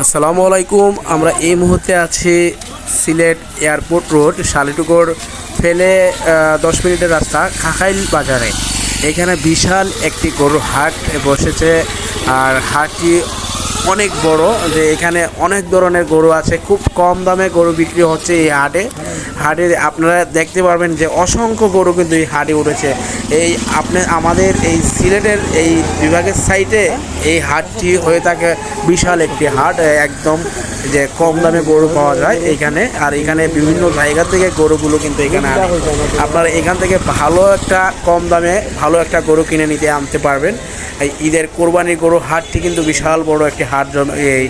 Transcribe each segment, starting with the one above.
আসসালামু আলাইকুম, আমরা এই মুহূর্তে আছি সিলেট এয়ারপোর্ট রোড, শালিটুকর ফেলে দশ মিনিটের রাস্তা, খাখাইল বাজারে। এখানে বিশাল একটি গরুর হাট বসেছে, আর হাটটি অনেক বড়, যে এখানে অনেক ধরনের গরু আছে, খুব কম দামে গরু বিক্রি হচ্ছে এই হাটে। হাটে আপনারা দেখতে পারবেন যে অসংখ্য গরু কিন্তু এই হাটে উঠেছে। এই আপনি, আমাদের এই সিলেটের এই বিভাগের সাইটে এই হাটটি হয়ে থাকে বিশাল একটি হাট, একদম যে কম দামে গরু পাওয়া যায় এখানে। আর এখানে বিভিন্ন জায়গা থেকে গরুগুলো কিন্তু এখানে আপনারা এখান থেকে ভালো একটা কম দামে ভালো একটা গরু কিনে নিতে আনতে পারবেন। এই ঈদের কোরবানির গরু হাটটি কিন্তু বিশাল বড় একটি হাট এই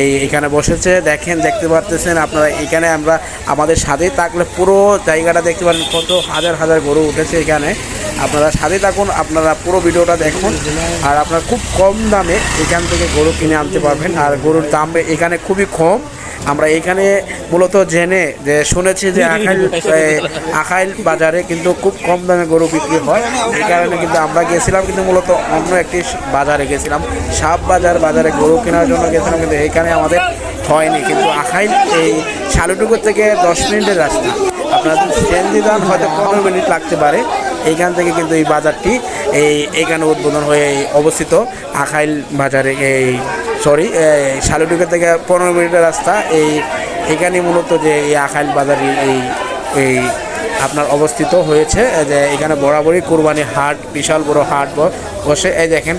এই এখানে বসেছে। দেখেন, দেখতে পারতেছেন আপনারা এখানে আমরা আমাদের সাথে থাকলে পুরো জায়গাটা দেখতে পারেন কত হাজার হাজার গরু উঠেছে এখানে। আপনারা সাথে থাকুন, আপনারা পুরো ভিডিওটা দেখুন। আর আপনারা খুব কম দামে এখান থেকে গরু কিনে আনতে পারবেন। আর গরুর দাম এখানে খুবই কম। আমরা এখানে মূলত জেনে, যে শুনেছি যে আখাইল আখাইল বাজারে কিন্তু খুব কম দামে গরু বিক্রি হয়। এই কারণে কিন্তু আমরা গেছিলাম, কিন্তু মূলত অন্য একটি বাজারে গেছিলাম। সাপ বাজার, বাজারে গরু কেনার জন্য গেছিলাম, কিন্তু এখানে আমাদের হয়নি। কিন্তু আখাইল এই শালুটুকুর থেকে দশ মিনিটের রাস্তা। আপনার সিএনজি দাম হয়তো পনেরো মিনিট লাগতে পারে। এইখান থেকে কিন্তু এই বাজারটি এই এখানে উদ্বোধন হয়ে অবস্থিত আখাইল বাজারে, এই সরি শালুটুকা থেকে পনেরো মিনিটের রাস্তা। এই এখানে মূলত যে এই আখাইল বাজার এই এই আপনার অবস্থিত হয়েছে। যে এখানে বরাবরই কোরবানি হাট, বিশাল বড় হাট বসে। এই দেখেন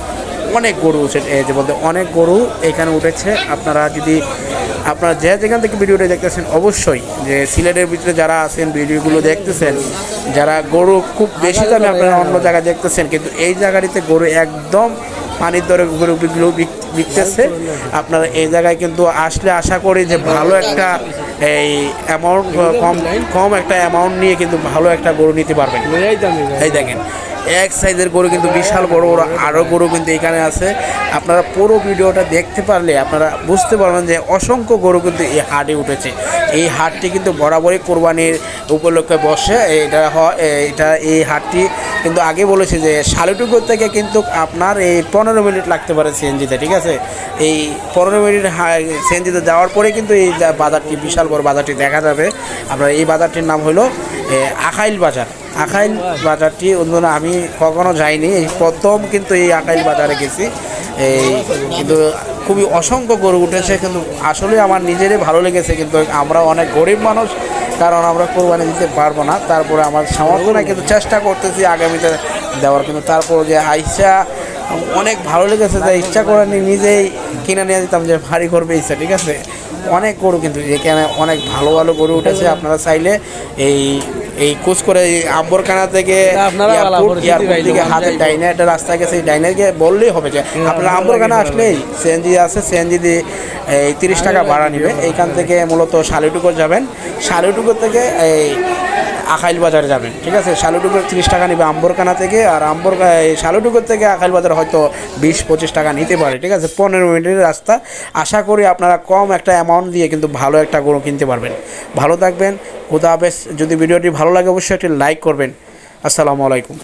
অনেক গরু উঠে এই যে বলতে অনেক গরু এখানে উঠেছে। আপনারা যদি আপনারা যে যেখান থেকে ভিডিওটা দেখতেছেন অবশ্যই যে সিলেটের ভিতরে যারা আছেন ভিডিওগুলো দেখতেছেন যারা গরু খুব বেশি দামে আপনারা অন্য জায়গায় দেখতেছেন কিন্তু এই জায়গাটিতে গরু একদম পানির দরে গরুগুলো বিক- বিকতেছে। আপনারা এই জায়গায় কিন্তু আসলে আশা করি যে ভালো একটা এই অ্যামাউন্ট কম কম একটা অ্যামাউন্ট নিয়ে কিন্তু ভালো একটা গরু নিতে পারবেন। এই দেখেন এক সাইজের গরু কিন্তু বিশাল বড় বড় আরও গরু কিন্তু এখানে আছে। আপনারা পুরো ভিডিওটা দেখতে পারলে আপনারা বুঝতে পারবেন যে অসংখ্য গরু কিন্তু এই হাটে উঠেছে। এই হাটটি কিন্তু বরাবরই কোরবানির উপলক্ষে বসে। এটা হয় এটা এই হাটটি কিন্তু আগে বলেছে যে শালুটুকুর থেকে কিন্তু আপনার এই পনেরো মিনিট লাগতে পারে সিএনজিতে, ঠিক আছে? এই পনেরো মিনিট সিএনজিতে যাওয়ার পরে কিন্তু এই বাজারটি, বিশাল বড় বাজারটি দেখা যাবে। আপনার এই বাজারটির নাম হলো আখাইল বাজার। আখাইল বাজারটি অন্য আমি কখনো যাইনি। প্রথম কিন্তু এই আখাইল বাজারে গেছি। এই কিন্তু খুবই অসংখ্য গরু উঠেছে, কিন্তু আসলে আমার নিজেরই ভালো লেগেছে, কিন্তু আমরা অনেক গরিব মানুষ, কারণ আমরা কোরবানি দিতে পারব না। তারপরে আমার সামর্থ্য নাই কিন্তু চেষ্টা করতেছি আগামীতে দেওয়ার, কিন্তু তারপর যে আইসা, অনেক ভালো লেগেছে যে ইচ্ছা করে নিজেই কিনে নিয়ে দিতাম যে ভারী করবে ইচ্ছা, ঠিক আছে? অনেক গরু কিন্তু এখানে অনেক ভালো ভালো গরু উঠেছে। আপনারা চাইলে এই এই কোচ করে এই আম্বরখানা থেকে এয়ারপোর্ট থেকে হাতে। ডাইনে একটা রাস্তা গেছে এই ডাইনে গিয়ে বললেই হবে যে আপনারা আম্বরখানা আসলেই সিএনজি আছে সিএনজি দিয়ে এই তিরিশ টাকা ভাড়া নেবে। এইখান থেকে মূলত শালিটুকুর যাবেন। শালিটুকুর থেকে এই আখাইল বাজারে যাবেন, ঠিক আছে? শালুটুকুর তিরিশ টাকা নেবে আম্বরখানা থেকে, আর আম্বর শালুটুকুর থেকে আখাইল বাজার হয়তো বিশ পঁচিশ টাকা নিতে পারে, ঠিক আছে? পনেরো মিনিটের রাস্তা। আশা করি আপনারা কম একটা অ্যামাউন্ট দিয়ে কিন্তু ভালো একটা গরু কিনতে পারবেন। ভালো থাকবেন। খুদা হাফেজ। যদি ভিডিওটি ভালো লাগে, অবশ্যই একটি লাইক করবেন। আসসালামু আলাইকুম।